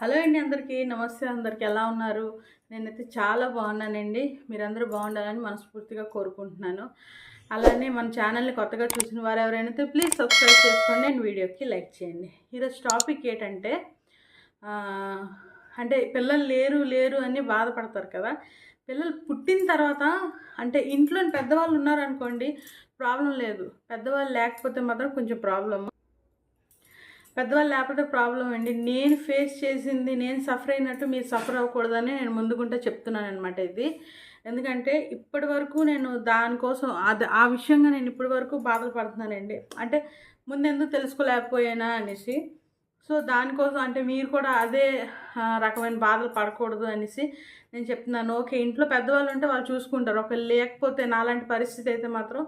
Hello అండి అందరికీ నమస్తే అందరికీ. ఎలా ఉన్నారు? నేనైతే చాలా బాగున్నానండి. మీరందరూ బాగుండాలని మనస్ఫూర్తిగా కోరుకుంటున్నాను. అలానే మన ఛానల్ని కొత్తగా చూసిన వారు ఎవరైనా ప్లీజ్ సబ్స్క్రైబ్ చేసుకోండి అండ్ వీడియోకి లైక్ చేయండి. ఈరోజు టాపిక్ ఏంటంటే అంటే పిల్లలు లేరు లేరు అని బాధపడతారు కదా. పిల్లలు పుట్టిన తర్వాత అంటే ఇంట్లో పెద్దవాళ్ళు ఉన్నారనుకోండి ప్రాబ్లం లేదు. పెద్దవాళ్ళు లేకపోతే మాత్రం కొంచెం ప్రాబ్లమ్. పెద్దవాళ్ళు లేకపోతే ప్రాబ్లం అండి. నేను ఫేస్ చేసింది నేను సఫర్ అయినట్టు మీరు సఫర్ అవ్వకూడదని నేను ముందుకుంటే చెప్తున్నాను అనమాట ఇది. ఎందుకంటే ఇప్పటి వరకు నేను దానికోసం అది ఆ విషయంగా నేను ఇప్పటి వరకు బాధలు పడుతున్నానండి. అంటే ముందు ఎందుకు తెలుసుకోలేకపోయానా అనేసి. సో దానికోసం అంటే మీరు కూడా అదే రకమైన బాధలు పడకూడదు అనేసి నేను చెప్తున్నాను. ఓకే ఇంట్లో పెద్దవాళ్ళు ఉంటే వాళ్ళు చూసుకుంటారు. ఒకవేళ లేకపోతే నాలాంటి పరిస్థితి అయితే మాత్రం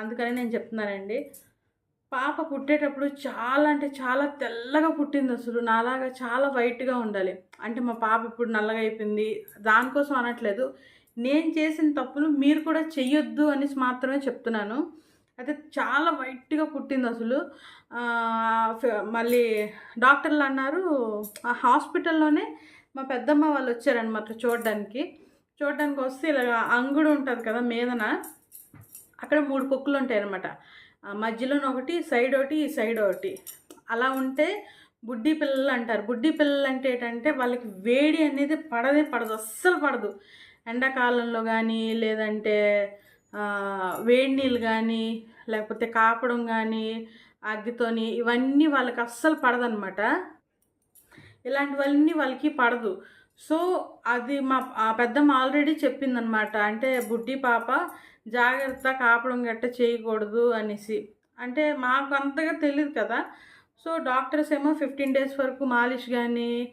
అందుకని నేను చెప్తున్నానండి. పాప పుట్టేటప్పుడు చాలా అంటే చాలా తెల్లగా పుట్టింది అసలు. నాలాగా చాలా వైట్గా ఉండాలి. అంటే మా పాప ఇప్పుడు నల్లగా అయిపోయింది. దానికోసం అనట్లేదు. నేను చేసిన తప్పులు మీరు కూడా చెయ్యొద్దు అనేసి మాత్రమే చెప్తున్నాను. అయితే చాలా వైట్గా పుట్టింది అసలు. మళ్ళీ డాక్టర్లు అన్నారు ఆ హాస్పిటల్లోనే మా పెద్దమ్మ వాళ్ళు వచ్చారనమాట చూడడానికి. చూడడానికి వస్తే ఇలా అంగుడు ఉంటుంది కదా మీదన అక్కడ మూడు పొక్కులు ఉంటాయి అనమాట మధ్యలోన ఒకటి సైడ్ ఒకటి ఈ సైడ్ ఒకటి అలా ఉంటే బుడ్డి పిల్లలు అంటారు. బుడ్డి పిల్లలు అంటే ఏంటంటే వాళ్ళకి వేడి అనేది పడదే పడదు అస్సలు పడదు. ఎండాకాలంలో కానీ లేదంటే వేడి నీళ్ళు కానీ లేకపోతే కాపడం కానీ అగ్గితోని ఇవన్నీ వాళ్ళకి అస్సలు పడదనమాట. ఇలాంటివన్నీ వాళ్ళకి పడదు. సో అది మా పెద్దమ్మ ఆల్రెడీ చెప్పిందనమాట అంటే బుడ్డి పాప జాగ్రత్త కాపడం గట్ట చేయకూడదు అనేసి. అంటే మాకు అంతగా తెలియదు కదా. సో డాక్టర్స్ ఏమో ఫిఫ్టీన్ డేస్ వరకు మాలిష్ కానీ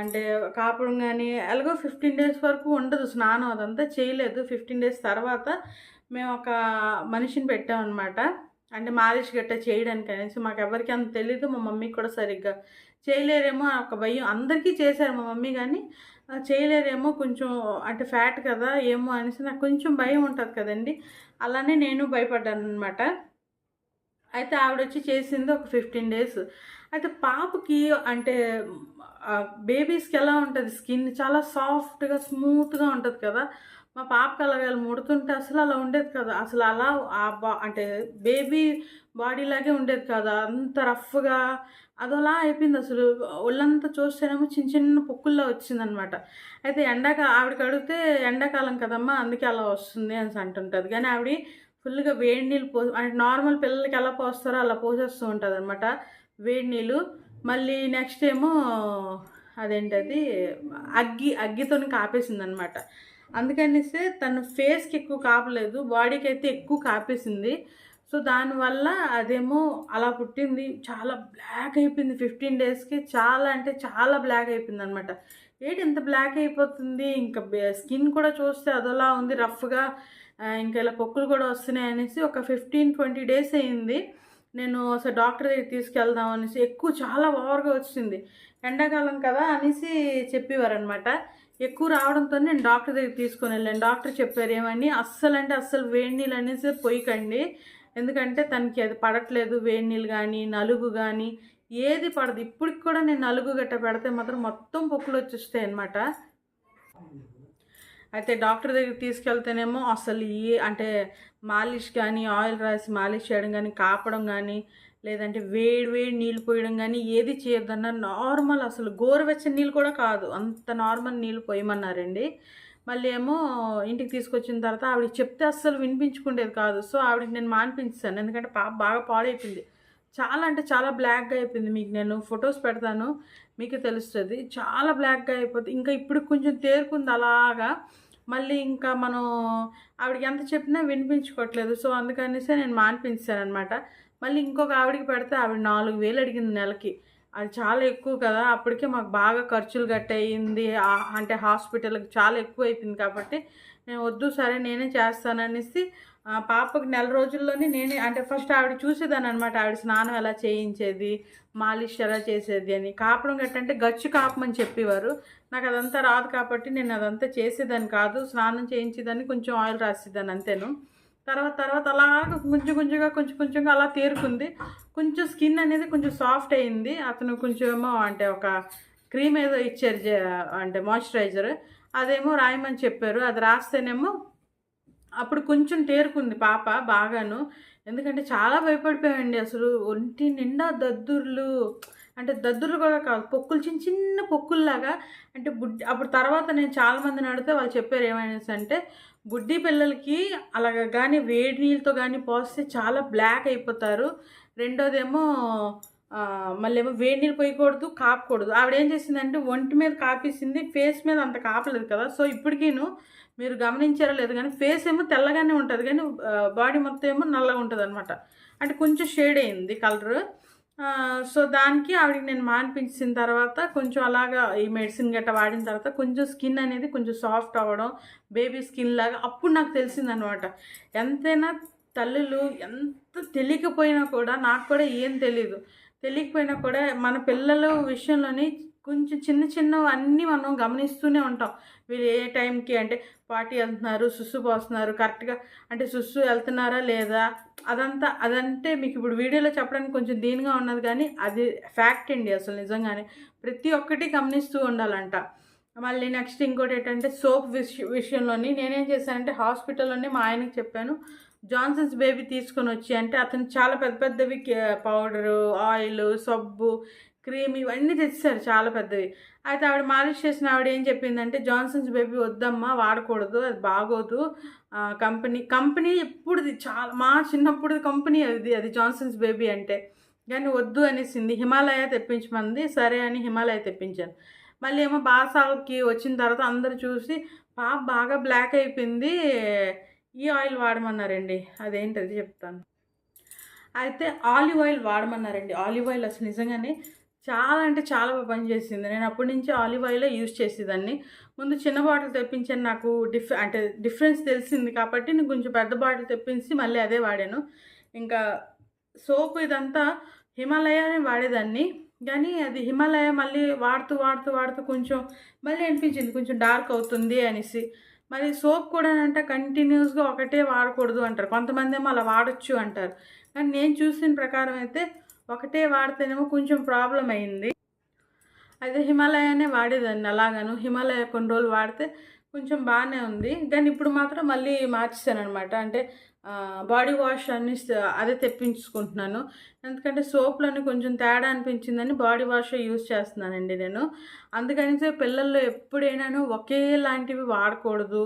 అంటే కాపడం కానీ ఎలాగో ఫిఫ్టీన్ డేస్ వరకు ఉండదు స్నానం అదంతా చేయలేదు. ఫిఫ్టీన్ డేస్ తర్వాత మేము ఒక మనిషిని పెట్టామన్నమాట. అంటే మాలిష్ గట్ట చేయడానికి అనేసి మాకు ఎవరికి అంత తెలియదు మా మమ్మీకి కూడా సరిగ్గా చేయలేరేమో ఒక భయం అందరికీ చేశారు మా మమ్మీ కానీ చేయలేరేమో కొంచెం అంటే ఫ్యాట్ కదా ఏమో అనేసి నాకు కొంచెం భయం ఉంటుంది కదండి. అలానే నేను భయపడ్డాను అనమాట అయితే ఆవిడ వచ్చి చేసింది ఒక ఫిఫ్టీన్ డేస్. అయితే పాపకి అంటే బేబీస్కి ఎలా ఉంటుంది స్కిన్? చాలా సాఫ్ట్గా స్మూత్గా ఉంటుంది కదా. మా పాప అలా ముడుతుంటే అసలు అలా ఉండేది కదా. అసలు అలా ఆ బా అంటే బేబీ బాడీ లాగే ఉండేది కదా. అంత రఫ్గా అదోలా అయిపోయింది అసలు. ఒళ్ళంతా చూస్తేనేమో చిన్న చిన్న పొక్కుల్లో వచ్చిందనమాట. అయితే ఎండాకా ఆవిడకి అడిగితే ఎండాకాలం కదమ్మా అందుకే అలా వస్తుంది అని అంటుంటుంది. కానీ ఆవిడ ఫుల్గా వేడి నీళ్ళు పో అంటే నార్మల్ పిల్లలకి ఎలా పోస్తారో అలా పోసేస్తూ ఉంటుంది అనమాట వేడి నీళ్ళు. మళ్ళీ నెక్స్ట్ ఏమో అదేంటది? అగ్గి అగ్గితోని కాపేసింది అనమాట అందుకనేసి తన ఫేస్కి ఎక్కువ కాపలేదు బాడీకి అయితే ఎక్కువ కాపేసింది. సో దానివల్ల అదేమో అలా పుట్టింది. చాలా బ్లాక్ అయిపోయింది. ఫిఫ్టీన్ డేస్కి చాలా అంటే చాలా బ్లాక్ అయిపోయింది అనమాట ఏంటి ఇంత బ్లాక్ అయిపోతుంది? ఇంకా స్కిన్ కూడా చూస్తే అదోలా ఉంది. రఫ్గా ఇంకా ఇలా పొక్కులు కూడా వస్తున్నాయి అనేసి ఒక ఫిఫ్టీన్ ట్వంటీ డేస్ అయింది. నేను అసలు డాక్టర్ దగ్గర తీసుకెళ్దాం అనేసి ఎక్కువ చాలా ఓవర్గా వచ్చింది. ఎండాకాలం కదా అనేసి చెప్పేవారనమాట. ఎక్కువ రావడంతో నేను డాక్టర్ దగ్గర తీసుకొని వెళ్ళాను. డాక్టర్ చెప్పారు ఏమని అస్సలు అంటే అస్సలు వేడి నీళ్ళు అనేసి పొయ్యకండి. ఎందుకంటే తనకి అది పడట్లేదు వేడి నీళ్ళు కానీ నలుగు కానీ ఏది పడదు. ఇప్పటికి కూడా నేను నలుగు గట్ట పెడితే మాత్రం మొత్తం పొక్కులు వచ్చేస్తాయి అనమాట అయితే డాక్టర్ దగ్గర తీసుకెళ్తేనేమో అసలు ఏ అంటే మాలిష్ కానీ ఆయిల్ రాసి మాలిష్ చేయడం కానీ కాపడం కానీ లేదంటే వేడి వేడి నీళ్ళు పోయడం కానీ ఏది చేయొద్దన్నా నార్మల్ అసలు గోరువెచ్చని నీళ్ళు కూడా కాదు. అంత నార్మల్ నీళ్ళు పోయమన్నారండి. మళ్ళీ ఏమో ఇంటికి తీసుకొచ్చిన తర్వాత ఆవిడకి చెప్తే అస్సలు వినిపించుకుండేది కాదు. సో ఆవిడకి నేను మానిపించాను ఎందుకంటే పాప బాగా పాడైపోయింది. చాలా అంటే చాలా బ్లాక్గా అయిపోయింది మీకు. నేను ఫొటోస్ పెడతాను. మీకు తెలుస్తుంది. చాలా బ్లాక్గా అయిపోతుంది ఇంకా ఇప్పుడు కొంచెం తేరుకుంది అలాగా. మళ్ళీ ఇంకా మనం ఆవిడకి ఎంత చెప్పినా వినిపించుకోవట్లేదు. సో అందుకనేసి నేను మానిపించాను అనమాట మళ్ళీ ఇంకొక ఆవిడకి పెడితే ఆవిడ నాలుగు వేలు అడిగింది నెలకి. అది చాలా ఎక్కువ కదా అప్పటికే మాకు బాగా ఖర్చులు గట్టయింది అంటే హాస్పిటల్కి చాలా ఎక్కువ అయిపోయింది కాబట్టి నేను వద్దు సరే నేనే చేస్తాననేసి పాపకు నెల రోజుల్లోనే నేనే అంటే ఫస్ట్ ఆవిడ చూసేదాన్ని అనమాట ఆవిడ స్నానం ఎలా చేయించేది మాలిష్ ఎలా చేసేది అని. కాపడం గట్టంటే గచ్చు కాపమని చెప్పేవారు. నాకు అదంతా రాదు కాబట్టి నేను అదంతా చేసేదాన్ని కాదు స్నానం చేయించేదాన్ని కొంచెం ఆయిల్ రాసేదాన్ని అంతేను. తర్వాత తర్వాత అలాగ కొంచెం కొంచెంగా కొంచెం కొంచెంగా అలా తేరుకుంది. కొంచెం స్కిన్ అనేది కొంచెం సాఫ్ట్ అయింది. అతను కొంచెం అంటే ఒక క్రీమ్ ఏదో ఇచ్చారు అంటే మాయిశ్చరైజర్. అదేమో రాయమని చెప్పారు. అది రాస్తేనేమో అప్పుడు కొంచెం తేరుకుంది పాప బాగాను. ఎందుకంటే చాలా భయపడిపోయామండి అసలు. ఒంటి నిండా దద్దుర్లు. అంటే దద్దుర్లు కూడా కాదు పొక్కులు చిన్న చిన్న పొక్కుల్లాగా అంటే బుడ్డి అప్పుడు తర్వాత నేను చాలా మందిని అడిగితే వాళ్ళు చెప్పారు ఏమైనా అంటే బుడ్డి పిల్లలకి అలాగ కానీ వేడి నీళ్ళతో కానీ పోస్తే చాలా బ్లాక్ అయిపోతారు. రెండోదేమో మళ్ళీ ఏమో వేడి నీళ్ళు పోయకూడదు కాపకూడదు. ఆవిడ ఏం చేసిందంటే ఒంటి మీద కాపేసింది ఫేస్ మీద అంత కాపలేదు కదా. సో ఇప్పటికీను మీరు గమనించారో లేదు కానీ ఫేస్ ఏమో తెల్లగానే ఉంటుంది కానీ బాడీ మొత్తం ఏమో నల్లగా ఉంటుంది అనమాట అంటే కొంచెం షేడ్ అయింది కలర్. సో దానికి ఆవిడకి నేను మానిపించిన తర్వాత కొంచెం అలాగా ఈ మెడిసిన్ గట్ట వాడిన తర్వాత కొంచెం స్కిన్ అనేది కొంచెం సాఫ్ట్ అవ్వడం బేబీ స్కిన్ లాగా అప్పుడు నాకు తెలిసిందనమాట ఎంతైనా తల్లులు ఎంత తెలియకపోయినా కూడా నాకు కూడా ఏం తెలియదు తెలియకపోయినా కూడా మన పిల్లల విషయంలోని కొంచెం చిన్న చిన్నవి అన్నీ మనం గమనిస్తూనే ఉంటాం. వీళ్ళు ఏ టైంకి అంటే పార్టీ వెళ్తున్నారు సుస్సు పోస్తున్నారు కరెక్ట్గా అంటే సుస్సు వెళ్తున్నారా లేదా? అదంతా అదంటే మీకు ఇప్పుడు వీడియోలో చెప్పడానికి కొంచెం దీనిగా ఉన్నది కానీ అది ఫ్యాక్ట్ అండి అసలు నిజంగానే. ప్రతి ఒక్కటి గమనిస్తూ ఉండాలంట. మళ్ళీ నెక్స్ట్ ఇంకోటి ఏంటంటే సోప్ విష విషయంలోని నేనేం చేశానంటే హాస్పిటల్లోనే మా ఆయనకి చెప్పాను జాన్సన్స్ బేబీ తీసుకొని వచ్చి అంటే అతను చాలా పెద్ద పెద్దవి పౌడరు ఆయిల్ సబ్బు క్రీమ్ ఇవన్నీ తెచ్చారు చాలా పెద్దవి. అయితే ఆవిడ మాలిష్ చేసిన ఆవిడ ఏం చెప్పిందంటే జాన్సన్స్ బేబీ వద్దమ్మా వాడకూడదు అది బాగోదు. కంపెనీ కంపెనీ ఎప్పుడుది చాలా మా చిన్నప్పుడు కంపెనీ అది అది జాన్సన్స్ బేబీ అంటే. కానీ వద్దు అనేసింది. హిమాలయ తెప్పించమంది సరే అని హిమాలయ తెప్పించాను మళ్ళీ ఏమో బాసాకి వచ్చిన తర్వాత అందరు చూసి పాప బాగా బ్లాక్ అయిపోయింది ఈ ఆయిల్ వాడమన్నారండి. అదేంటది చెప్తాను. అయితే ఆలివ్ ఆయిల్ వాడమన్నారండి. ఆలివ్ ఆయిల్ అసలు నిజంగానే చాలా అంటే చాలా బాగా పనిచేసింది నేను అప్పటి నుంచి ఆలివ్ ఆయిలే యూజ్ చేసేదాన్ని. ముందు చిన్న బాటిల్ తెప్పించాను. నాకు డిఫ్ అంటే డిఫరెన్స్ తెలిసింది కాబట్టి నేను కొంచెం పెద్ద బాటిల్ తెప్పించి మళ్ళీ అదే వాడాను. ఇంకా సోప్ ఇదంతా హిమాలయానే వాడేదాన్ని. కానీ అది హిమాలయ మళ్ళీ వాడుతూ వాడుతూ వాడుతూ కొంచెం మళ్ళీ అనిపించింది. కొంచెం డార్క్ అవుతుంది అనేసి. మరి సోప్ కూడా అంటే కంటిన్యూస్గా ఒకటే వాడకూడదు అంటారు. కొంతమంది ఏమో అలా వాడచ్చు అంటారు. కానీ నేను చూసిన ప్రకారం అయితే ఒకటే వాడితేనేమో కొంచెం ప్రాబ్లం అయింది. అయితే హిమాలయానే వాడేదాన్ని అలాగాను. హిమాలయ కొన్ని రోజులు వాడితే కొంచెం బాగానే ఉంది. కానీ ఇప్పుడు మాత్రం మళ్ళీ మార్చేసాను అనమాట అంటే బాడీ వాష్ అన్ని అదే తెప్పించుకుంటున్నాను. ఎందుకంటే సోప్లోనే కొంచెం తేడా అనిపించిందని బాడీ వాష్ యూజ్ చేస్తున్నానండి నేను. అందుకని పిల్లల్లో ఎప్పుడైనాను ఒకేలాంటివి వాడకూడదు.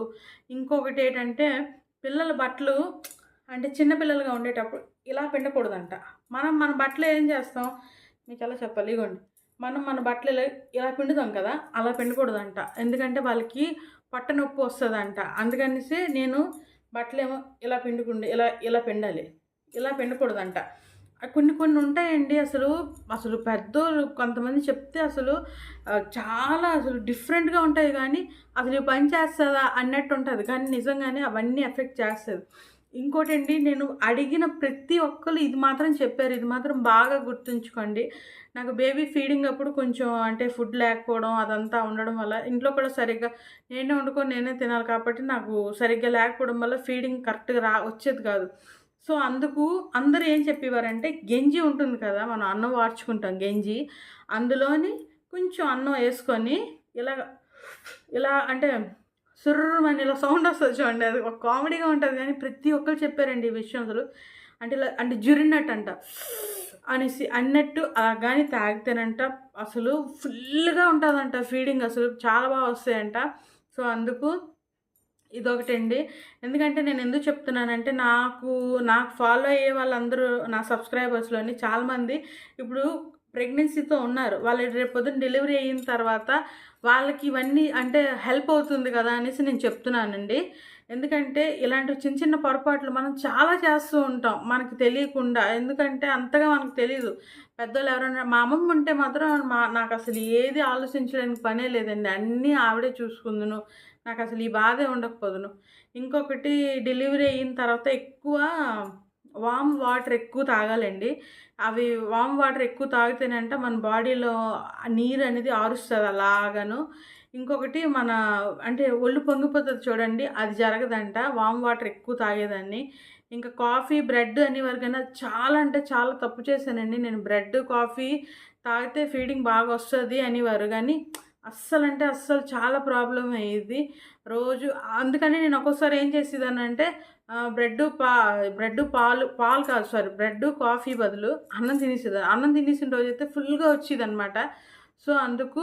ఇంకొకటి ఏంటంటే పిల్లల బట్టలు అంటే చిన్నపిల్లలుగా ఉండేటప్పుడు ఇలా పిండకూడదంట. మనం మన బట్టలు ఏం చేస్తాం? మీకు ఎలా చెప్పాలి ఇగోండి. మనం మన బట్టలు ఇలా ఇలా పిండుతాం కదా అలా పిండకూడదంట. ఎందుకంటే వాళ్ళకి పట్ట నొప్పి వస్తుందంట. అందుకనేసి నేను బట్టలేమో ఇలా పిండుకుండే ఇలా ఇలా పిండాలి. ఇలా పిండకూడదంట. కొన్ని కొన్ని ఉంటాయండి అసలు అసలు పెద్దోళ్ళు కొంతమంది చెప్తే అసలు చాలా అసలు డిఫరెంట్గా ఉంటాయి కానీ అసలు పని చేస్తుందా అన్నట్టు ఉంటుంది. కానీ నిజంగానే అవన్నీ ఎఫెక్ట్ చేస్తుంది. ఇంకోటండి నేను అడిగిన ప్రతి ఒక్కరు ఇది మాత్రం చెప్పారు. ఇది మాత్రం బాగా గుర్తుంచుకోండి. నాకు బేబీ ఫీడింగ్ అప్పుడు కొంచెం అంటే ఫుడ్ లేకపోవడం అదంతా ఉండడం వల్ల ఇంట్లో కూడా సరిగ్గా నేనే వండుకొని నేనే తినాలి కాబట్టి నాకు సరిగ్గా లేకపోవడం వల్ల ఫీడింగ్ కరెక్ట్గా రా వచ్చేది కాదు. సో అందుకు అందరూ ఏం చెప్పేవారంటే గెంజి ఉంటుంది కదా మనం అన్నం వార్చుకుంటాం గెంజి. అందులోని కొంచెం అన్నం వేసుకొని ఇలా ఇలా అంటే సుర్రమని ఇలా సౌండ్ వస్తుంది చూడండి. అది ఒక కామెడీగా ఉంటుంది కానీ ప్రతి ఒక్కరు చెప్పారండి ఈ విషయం అసలు. అంటే ఇలా అంటే జురినట్టు అంట అనేసి అన్నట్టు అలా కానీ తాగితేనంట అసలు ఫుల్గా ఉంటుందంట ఫీడింగ్ అసలు. చాలా బాగా వస్తాయంట. సో అందుకు ఇదొకటండి. ఎందుకంటే నేను ఎందుకు చెప్తున్నానంటే నాకు నాకు ఫాలో అయ్యే వాళ్ళందరూ నా సబ్స్క్రైబర్స్లోని చాలామంది ఇప్పుడు ప్రెగ్నెన్సీతో ఉన్నారు. వాళ్ళు రేపు పొద్దున్న డెలివరీ అయిన తర్వాత వాళ్ళకి ఇవన్నీ అంటే హెల్ప్ అవుతుంది కదా అనేసి నేను చెప్తున్నానండి. ఎందుకంటే ఇలాంటి చిన్న చిన్న పొరపాట్లు మనం చాలా చేస్తూ ఉంటాం మనకి తెలియకుండా. ఎందుకంటే అంతగా మనకు తెలియదు పెద్దోళ్ళు ఎవరైనా మా అమ్మమ్మ ఉంటే మాత్రం మా నాకు అసలు ఏది ఆలోచించడానికి పనే లేదండి. అన్నీ ఆవిడే చూసుకుందును. నాకు అసలు ఈ బాధే ఉండకపోదును. ఇంకొకటి డెలివరీ అయిన తర్వాత ఎక్కువ వామ్ వాటర్ ఎక్కువ తాగాలండి. అవి వామ్ వాటర్ ఎక్కువ తాగితేనంట మన బాడీలో నీరు అనేది ఆరుస్తుంది అలాగను. ఇంకొకటి మన అంటే ఒళ్ళు పొంగిపోతుంది చూడండి అది జరగదంట. వామ్ వాటర్ ఎక్కువ తాగేదాన్ని. ఇంకా కాఫీ బ్రెడ్ అని వరకైనా చాలా అంటే చాలా తప్పు చేశానండి. నేను బ్రెడ్ కాఫీ తాగితే ఫీడింగ్ బాగా వస్తుంది అనేవారు. కానీ అస్సలు అంటే అస్సలు చాలా ప్రాబ్లం అయ్యేది. రోజు అందుకని నేను ఒక్కోసారి ఏం చేసేదానంటే బ్రెడ్ పా బ్రెడ్ పాలు పాలు కాదు సారీ బ్రెడ్ కాఫీ బదులు అన్నం తినేసేది? అన్నం తినేసిన రోజు అయితే ఫుల్గా వచ్చేది అనమాట సో అందుకు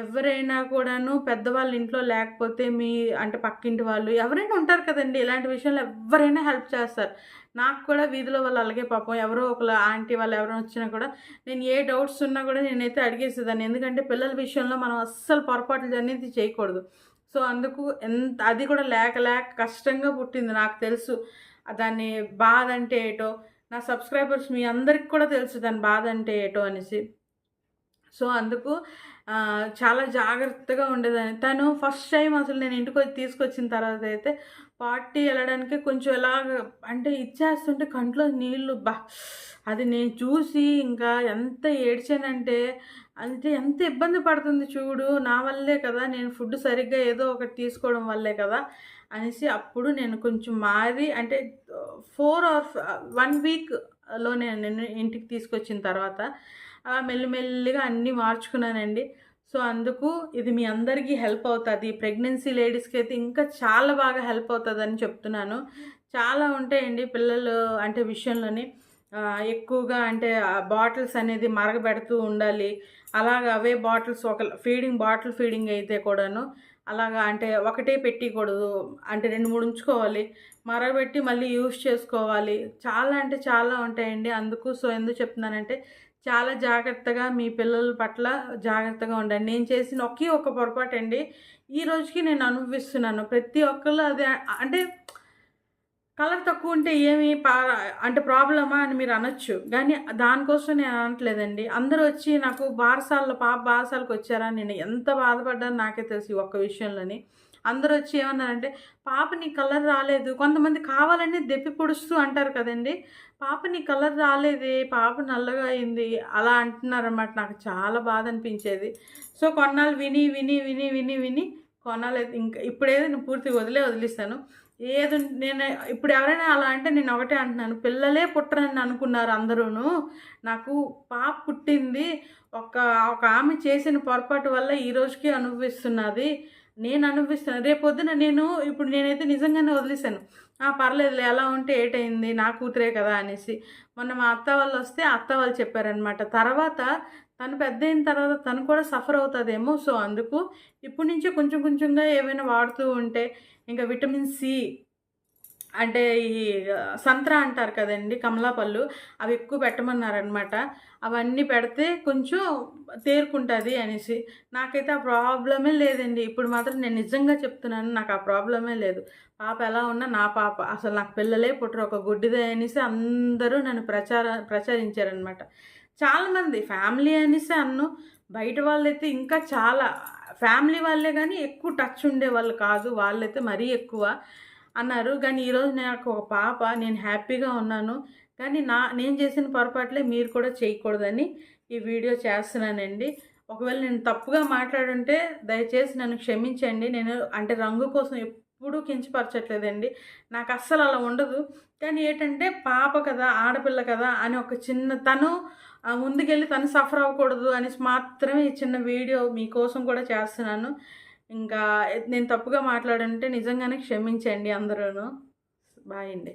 ఎవరైనా కూడాను పెద్దవాళ్ళ ఇంట్లో లేకపోతే మీ అంటే పక్కింటి వాళ్ళు ఎవరైనా ఉంటారు కదండి ఇలాంటి విషయంలో ఎవరైనా హెల్ప్ చేస్తారు. నాకు కూడా వీధిలో వాళ్ళు అలాగే పాపం ఎవరో ఒకళ్ళ ఆంటీ వాళ్ళు ఎవరైనా వచ్చినా కూడా నేను ఏ డౌట్స్ ఉన్నా కూడా నేనైతే అడిగేసేదాన్ని. ఎందుకంటే పిల్లల విషయంలో మనం అస్సలు పొరపాట్లు అనేది చేయకూడదు. సో అందుకు ఎంత అది కూడా లేక లేక కష్టంగా పుట్టింది నాకు తెలుసు. దాన్ని బాధ అంటే ఏటో నా సబ్స్క్రైబర్స్ మీ అందరికి కూడా తెలుసు దాని బాధ అంటే ఏటో అనేసి. సో అందుకు చాలా జాగ్రత్తగా ఉండేదాన్ని. తను ఫస్ట్ టైం అసలు నేను ఇంటికి వచ్చి తీసుకొచ్చిన తర్వాత అయితే పార్టీ వెళ్ళడానికి కొంచెం ఎలా అంటే ఇచ్చేస్తుంటే కంట్లో నీళ్ళు బా అది నేను చూసి ఇంకా ఎంత ఏడ్చానంటే అంటే ఎంత ఇబ్బంది పడుతుంది చూడు నా వల్లే కదా నేను ఫుడ్ సరిగ్గా ఏదో ఒకటి తీసుకోవడం వల్లే కదా అనేసి అప్పుడు నేను కొంచెం మారి అంటే ఫోర్ ఆర్ వన్ వీక్లో నేను ఇంటికి తీసుకొచ్చిన తర్వాత మెల్లిమెల్లిగా అన్నీ మార్చుకున్నానండి. సో అందుకు ఇది మీ అందరికీ హెల్ప్ అవుతుంది. ప్రెగ్నెన్సీ లేడీస్కి అయితే ఇంకా చాలా బాగా హెల్ప్ అవుతుందని చెప్తున్నాను. చాలా ఉంటాయండి పిల్లలు అంటే విషయంలోని. ఎక్కువగా అంటే బాటిల్స్ అనేది మరగబెడుతూ ఉండాలి. అలాగ అవే బాటిల్స్ ఒక ఫీడింగ్ బాటిల్ ఫీడింగ్ అయితే కూడాను. అలాగా అంటే ఒకటే పెట్టకూడదు. అంటే రెండు మూడు ఉంచుకోవాలి. మరగబెట్టి మళ్ళీ యూస్ చేసుకోవాలి. చాలా అంటే చాలా ఉంటాయండి. అందుకు సో ఎందుకు చెప్తున్నానంటే చాలా జాగ్రత్తగా మీ పిల్లల పట్ల జాగ్రత్తగా ఉండండి. నేను చేసిన ఒకే ఒక పొరపాటు అండి ఈ రోజుకి నేను అనుభవిస్తున్నాను. ప్రతి ఒక్కళ్ళు అది అంటే కలర్ తక్కువ ఉంటే ఏమి పా అంటే ప్రాబ్లమా అని మీరు అనొచ్చు. కానీ దానికోసం నేను అనట్లేదండి. అందరూ వచ్చి నాకు బారసాల్లో పాప బారసాలకు వచ్చారా? నేను ఎంత బాధపడ్డాను నాకే తెలుసు ఒక్క విషయంలోని. అందరూ వచ్చి ఏమన్నారంటే పాప నీ కలర్ రాలేదు. కొంతమంది కావాలని దెప్పి పొడుస్తూ అంటారు కదండి. పాప నీ కలర్ రాలేదే పాప నల్లగా అయింది అలా అంటున్నారన్నమాట. నాకు చాలా బాధ అనిపించేది. సో కొన్నాళ్ళు విని విని విని విని విని కొన్నాళ్ళు ఇంకా ఇప్పుడేదో నేను పూర్తిగా వదిలే వదిలిస్తాను. ఏది నేను ఇప్పుడు ఎవరైనా అలా అంటే నేను ఒకటే అంటున్నాను. పిల్లలే పుట్టరని అనుకున్నారు అందరూ నాకు పాప పుట్టింది. ఒక ఒక ఆమె చేసిన పొరపాటు వల్ల ఈ రోజుకి అనుభవిస్తున్నది. నేను అనిపిస్తాను రేపొద్దున నేను ఇప్పుడు నేనైతే నిజంగానే వదిలేశాను. పర్లేదులే ఎలా ఉంటే ఏటైంది నా కూతురే కదా అనేసి. మొన్న మా అత్త వాళ్ళు వస్తే అత్త వాళ్ళు చెప్పారనమాట తర్వాత తను పెద్ద అయిన తర్వాత తను కూడా సఫర్ అవుతుందేమో సో అందుకు ఇప్పటి నుంచి కొంచెం కొంచెంగా ఏమైనా వాడుతూ ఉంటే ఇంకా విటమిన్ సి అంటే ఈ సంత్రా అంటారు కదండి కమలాపళ్ళు అవి ఎక్కువ పెట్టమన్నారనమాట. అవన్నీ పెడితే కొంచెం తేరుకుంటుంది అనేసి. నాకైతే ఆ ప్రాబ్లమే లేదండి. ఇప్పుడు మాత్రం నేను నిజంగా చెప్తున్నాను నాకు ఆ ప్రాబ్లమే లేదు. పాప ఎలా ఉన్నా నా పాప. అసలు నాకు పిల్లలే పుట్టరు. ఒక గుడ్డిదే అనేసి అందరూ నన్ను ప్రచార ప్రచారించారనమాట. చాలామంది ఫ్యామిలీ అనేసి అన్ను. బయట వాళ్ళైతే ఇంకా చాలా ఫ్యామిలీ వాళ్ళే కానీ ఎక్కువ టచ్ ఉండే వాళ్ళు కాదు. వాళ్ళైతే మరీ ఎక్కువ. అన్నారు. కానీ ఈరోజు నాకు ఒక పాప నేను హ్యాపీగా ఉన్నాను. కానీ నా నేను చేసిన పొరపాట్లే మీరు కూడా చేయకూడదని ఈ వీడియో చేస్తున్నానండి. ఒకవేళ నేను తప్పుగా మాట్లాడుంటే దయచేసి నన్ను క్షమించండి. నేను అంటే రంగు కోసం ఎప్పుడూ కించపరచట్లేదండి. నాకు అస్సలు అలా ఉండదు. కానీ ఏంటంటే పాప కదా ఆడపిల్ల కదా అని ఒక చిన్న తను ముందుకెళ్ళి తను సఫర్ అవ్వకూడదు అనేసి మాత్రమే ఈ చిన్న వీడియో మీకోసం కూడా చేస్తున్నాను. ఇంకా నేను తప్పుగా మాట్లాడంటే నిజంగానే క్షమించండి అందరూను. బాయ్ అండి.